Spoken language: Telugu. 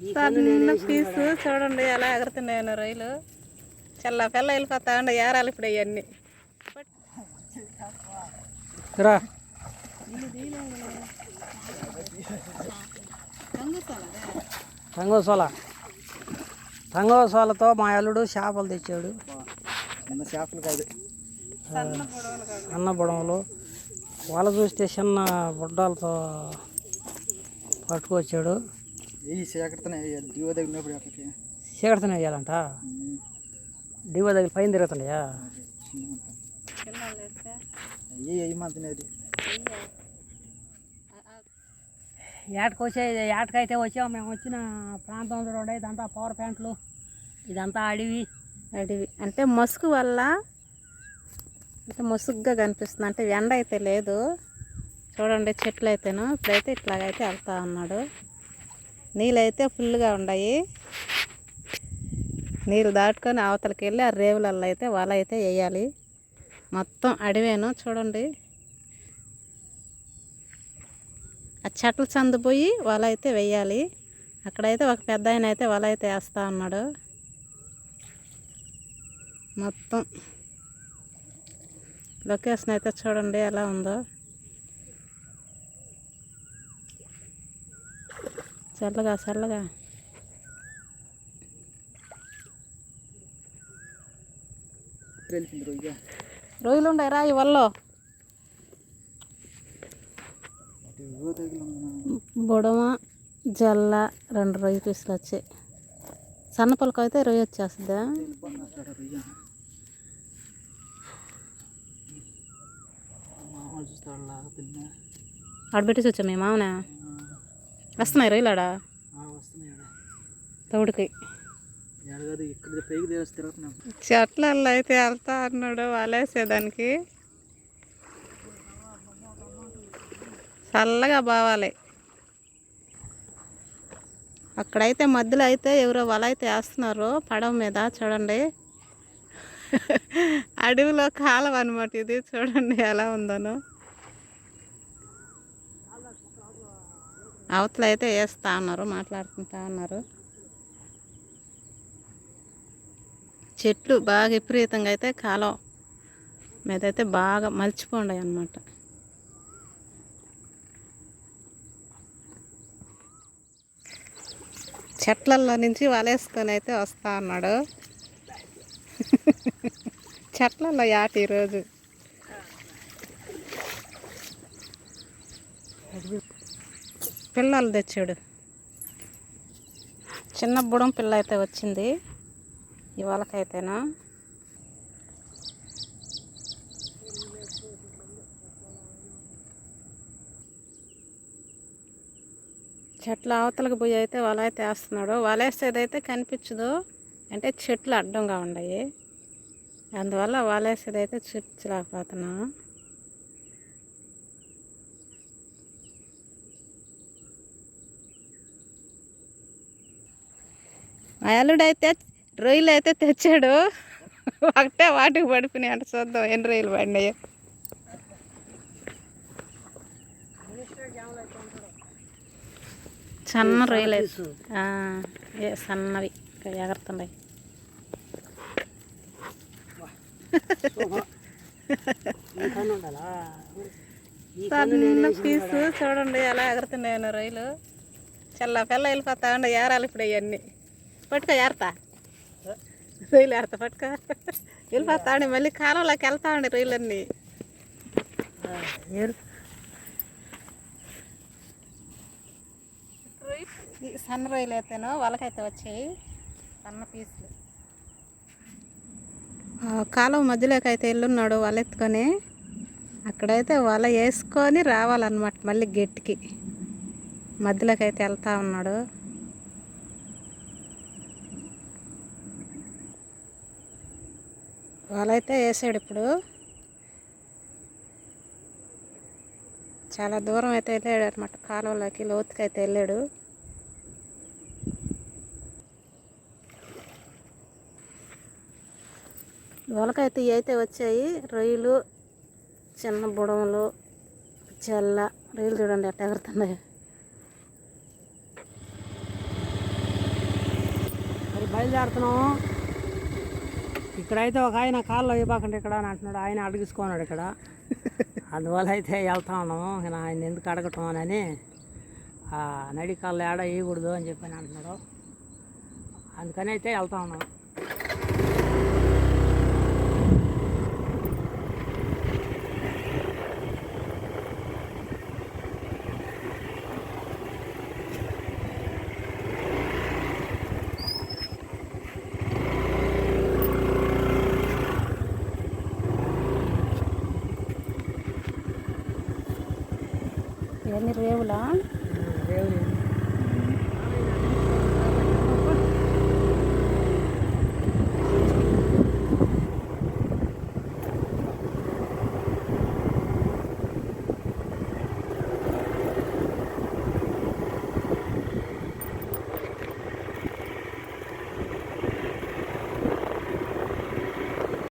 సన్న పీసు చూడండి ఎలా ఎగురుతున్నాయన్న రొయ్యలు చల్ల పిల్ల వెళ్ళిపోతా ఉండే ఏరాలి ఇప్పుడు అవన్నీ తంగోసోల. తంగోసోలతో మా అల్లుడు చేపలు తెచ్చాడు. చేపలు కాదు. అన్న బుడమలు వల చూస్తే చిన్న బుడ్డలతో పట్టుకొచ్చాడు. ఈ తగినప్పుడు అట్లకి. చీకటితోనే వేయాలంట? డివో దగ్గర పైన తిరుగుతున్నాయా? తినేది ఏటకు వచ్చే ఏటకైతే వచ్చాము మేము వచ్చిన ప్రాంతం చూడండి. ఇదంతా పవర్ ప్యాంట్లు ఇదంతా అడవి. అడివి. అంటే మసుగు వల్ల అంటే ముసుగ్గా కనిపిస్తుంది. అంటే ఎండ అయితే లేదు. చూడండి చెట్లు అయితేను ఇప్పుడైతే ఇట్లాగైతే వెళ్తా ఉన్నాడు. నీళ్ళైతే ఫుల్గా ఉన్నాయి నీళ్ళు దాటుకొని అవతలకి వెళ్ళి ఆ రేవులలో అయితే వల అయితే వేయాలి. మొత్తం అడివేను చూడండి. ఆ చెట్ల చందు పోయి వల అయితే వేయాలి. అక్కడైతే ఒక పెద్ద ఆయన అయితే వల అయితే వేస్తా ఉన్నాడు. మొత్తం. లొకేషన్ అయితే చూడండి ఎలా ఉందో. చల్లగా చల్లగా రొయ్యలు ఉన్నాయి రా తగిలి బుడమ జల్ల రెండు రొయ్య పీసులు వచ్చాయి సన్న పలుకు అయితే రొయ్య వచ్చేస్తుందా? ఆడబెట్టేసి వచ్చా మీ మామన? వస్తున్నాయి వస్తున్నాయి తౌడికి ఎడగదు ఇక్కడ పైకి తెలిసి తిరుగుతున్నాం. చెట్లలో అయితే వెళ్తా అన్నాడు వలేసేదానికి. చల్లగా బావాలి. అక్కడైతే మధ్యలో అయితే ఎవరో వల అయితే వేస్తున్నారు పడవ మీద చూడండి. అడవిలో కాలం అనమాట ఇది చూడండి ఎలా ఉందనో. అవతల అయితే వేస్తా ఉన్నారు మాట్లాడుకుంటా ఉన్నారు చెట్లు బాగా విపరీతంగా అయితే కాలం మీద అయితే బాగా మలిచిపోండాయి అన్నమాట చెట్లల్లో నుంచి వలేసుకొని అయితే వస్తా అన్నాడు. చెట్లలో యాట ఈరోజు. పిల్లలు తెచ్చాడు. చిన్న బుడం పిల్ల అయితే వచ్చింది. ఇవాళకైతేనా? చెట్ల అవతలకు పోయి అయితే వల అయితే వేస్తున్నాడు. వలేసేదైతే వేసేదైతే కనిపించదు అంటే చెట్లు అడ్డంగా ఉన్నాయి అందువల్ల వల అయితే చూపించలేకపోతున్నా మా అల్లుడైతే రొయ్యలు అయితే తెచ్చాడు. ఒకటే వాటికి పడిపోయినాయి అంటే చూద్దాం ఎన్ని రొయ్యలు పడినాయి సన్న రొయ్యలు అయితే. సన్నవి. ఎగరుతున్నాయి సన్న పీసు చూడండి ఎలా ఎగురుతున్నాయన్న రొయ్యలు. చల్ల పిల్ల వెళ్ళిపోతా ఉండే ఏరాలి ఇప్పుడు అవన్నీ పట్టుకో ఏరతా రొయ్యలు ఏరతా పట్టుకో వెళ్ళిపోతా ఉండే మళ్ళీ కాలంలోకి వెళ్తా ఉండే రొయ్యలన్నీ సన్న రొయ్యలు అయితేనో వాళ్ళకైతే వచ్చాయి సన్న పీసులు ఆ కాలువ మధ్యలోకి అయితే వెళ్ళున్నాడు వల ఎత్తుకొని అక్కడైతే వల వేసుకొని రావాలన్నమాట మళ్ళీ గట్టికి మధ్యలోకి అయితే వెళ్తా ఉన్నాడు వాళ్ళైతే వేసాడు ఇప్పుడు. చాలా దూరం అయితే వెళ్ళాడు అనమాట కాలువలోకి లోతుకి అయితే వెళ్ళాడు. వలకైతే అయితే వచ్చాయి. రొయ్యలు చిన్న బుడవలు చెల్ల రొయ్యలు చూడండి ఎట్ట ఎగురుతున్నాయి. బయలుదేరుతున్నాము ఇక్కడైతే ఒక ఆయన కాల్లో ఇవ్వకండి ఇక్కడ అని అంటున్నాడు. ఆయన అడిగిసుకున్నాడు ఇక్కడ. అందువల్ల అయితే వెళ్తా ఉన్నాము ఆయన ఎందుకు అడగటం అని ఆ నడి కాళ్ళు ఏడ వేయకూడదు అని చెప్పి అంటున్నాడు. అందుకని అయితే వెళ్తా ఉన్నాం. ఇవన్నీ రేవులా